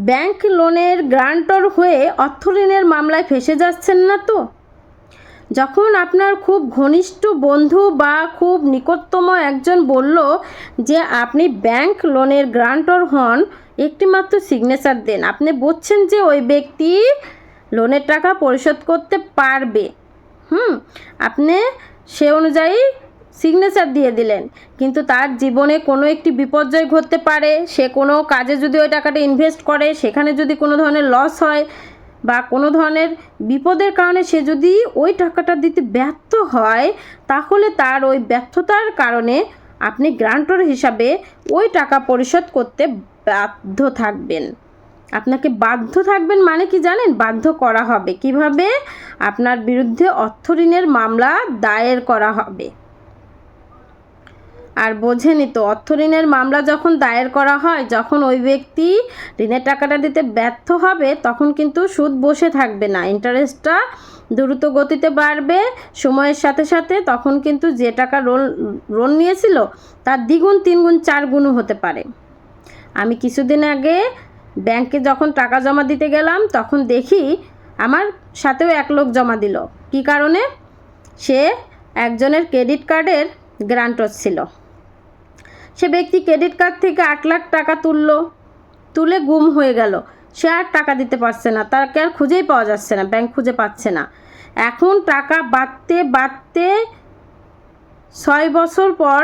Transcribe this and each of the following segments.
Bank লোনের grantor হয়ে অর্থ ঋণের মামলায় ফেসে যাচ্ছেন না তো? যখন আপনার খুব ঘনিষ্ঠ বন্ধু বা খুব নিকটতম একজন বলল যে আপনি ব্যাংক লোনের গ্রান্টর হন, একটিমাত্র সিগনেচার দেন। আপনি বলছেন যে ওই ব্যক্তি লোনের টাকা পরিশোধ করতে পারবে। হুম, আপনি সে অনুযায়ী সিগনেচার দিয়ে দিলেন। কিন্তু তার জীবনে কোনো একটি বিপর্যয় ঘটতে পারে, সে কোনো কাজে যদি ওই টাকাটা ইনভেস্ট করে, সেখানে যদি কোনো ধরনের লস হয় বা কোনো ধরনের বিপদের কারণে সে যদি ওই টাকাটা দিতে ব্যর্থ হয়, তাহলে তার ওই ব্যর্থতার কারণে আপনি গ্রান্টর হিসাবে ওই টাকা পরিশোধ করতে বাধ্য থাকবেন। আপনাকে বাধ্য থাকবেন মানে কি জানেন? বাধ্য করা হবে। কীভাবে? আপনার বিরুদ্ধে অর্থঋণের মামলা দায়ের করা হবে। আর বোঝেনি তো অর্থঋণের মামলা যখন দায়ের করা হয়, যখন ওই ব্যক্তি ঋণের টাকাটা দিতে ব্যর্থ হবে, তখন কিন্তু সুদ বসে থাকবে না। ইন্টারেস্টটা দ্রুত গতিতে বাড়বে, সময়ের সাথে সাথে তখন কিন্তু যে টাকা লোন লোন নিয়েছিল, তার দ্বিগুণ, তিনগুণ চার গুণও হতে পারে। আমি কিছুদিন আগে ব্যাংকে যখন টাকা জমা দিতে গেলাম, তখন দেখি আমার সাথেও এক লোক জমা দিল। কী কারণে? সে একজনের ক্রেডিট কার্ডের গ্রান্টর ছিল। সে ব্যক্তি ক্রেডিট কার্ড থেকে আট লাখ টাকা তুললো, তুলে গুম হয়ে গেল। সে আর টাকা দিতে পারছে না তাকে আর খুঁজেই পাওয়া যাচ্ছে না, ব্যাংক খুঁজে পাচ্ছে না। এখন টাকা বাড়তে বাড়তে ছয় বছর পর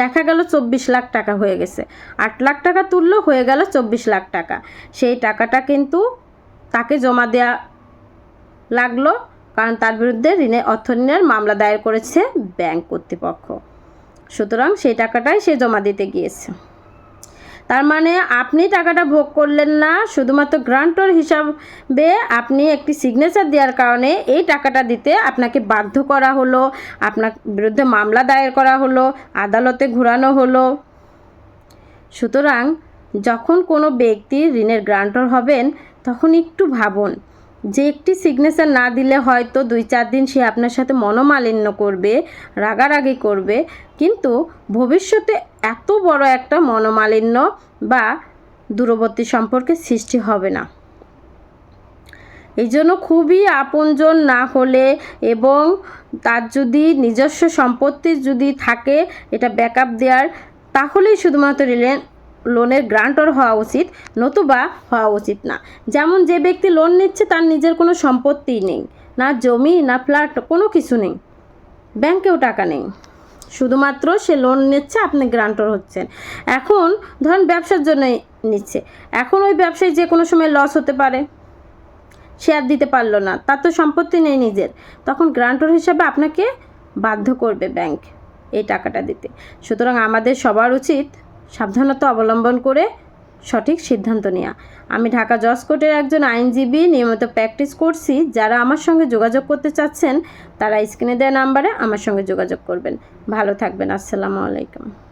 দেখা গেল চব্বিশ লাখ টাকা হয়ে গেছে। আট লাখ টাকা তুললো, হয়ে গেল চব্বিশ লাখ টাকা। সেই টাকাটা কিন্তু তাকে জমা দেয়া লাগল, কারণ তার বিরুদ্ধে ঋণে অর্থঋণের মামলা দায়ের করেছে ব্যাংক কর্তৃপক্ষ। সুতরাং সেই টাকাটাই সে জমা দিতে গিয়েছে। তার মানে আপনি টাকাটা ভোগ করলেন না, শুধুমাত্র গ্রান্টর হিসাবে আপনি একটি সিগনেচার দেওয়ার কারণে এই টাকাটা দিতে আপনাকে বাধ্য করা হলো, আপনার বিরুদ্ধে মামলা দায়ের করা হলো, আদালতে ঘোরানো হলো। সুতরাং যখন কোনো ব্যক্তি ঋণের গ্রান্টর হবেন, তখন একটু ভাবুন যে একটি সিগনেচার না দিলে হয়তো দুই চার দিন সে আপনার সাথে মনোমালিন্য করবে, রাগারাগি করবে, কিন্তু ভবিষ্যতে এত বড় একটা মনোমালিন্য বা দূরবর্তী সম্পর্কে সৃষ্টি হবে না। এই জন্য খুবই আপনজন না হলে এবং তার যদি নিজস্ব সম্পত্তি যদি থাকে, এটা ব্যাকআপ দেওয়ার তাহলেই শুধুমাত্র লোনের গ্রান্টর হওয়া উচিত, নতুবা হওয়া উচিত না। যেমন যে ব্যক্তি লোন নিচ্ছে, তার নিজের কোনো সম্পত্তি নেই, না জমি, না ফ্ল্যাট, কোনো কিছু নেই। ব্যাংকেও টাকা নেই। শুধুমাত্র সে লোন নিচ্ছে, আপনি গ্রান্টর হচ্ছেন। এখন ধরেন ব্যবসার জন্য নিচ্ছে। এখন ওই ব্যবসায় যে কোনো সময় লস হতে পারে। শেয়ার দিতে পারল না, তার তো সম্পত্তি নেই নিজের। তখন গ্রান্টর হিসাবে আপনাকে বাধ্য করবে ব্যাংক এই টাকাটা দিতে। সুতরাং আমাদের সবার উচিত সাবধানতা অবলম্বন করে সঠিক সিদ্ধান্ত নেওয়া আমি ঢাকা জজ কোর্টের একজন আইনজীবী, নিয়মিত প্র্যাকটিস করছি। যারা আমার সঙ্গে যোগাযোগ করতে চাচ্ছেন, তারা স্ক্রিনে দেওয়া নাম্বারে আমার সঙ্গে যোগাযোগ করবেন। ভালো থাকবেন। আসসালামু আলাইকুম।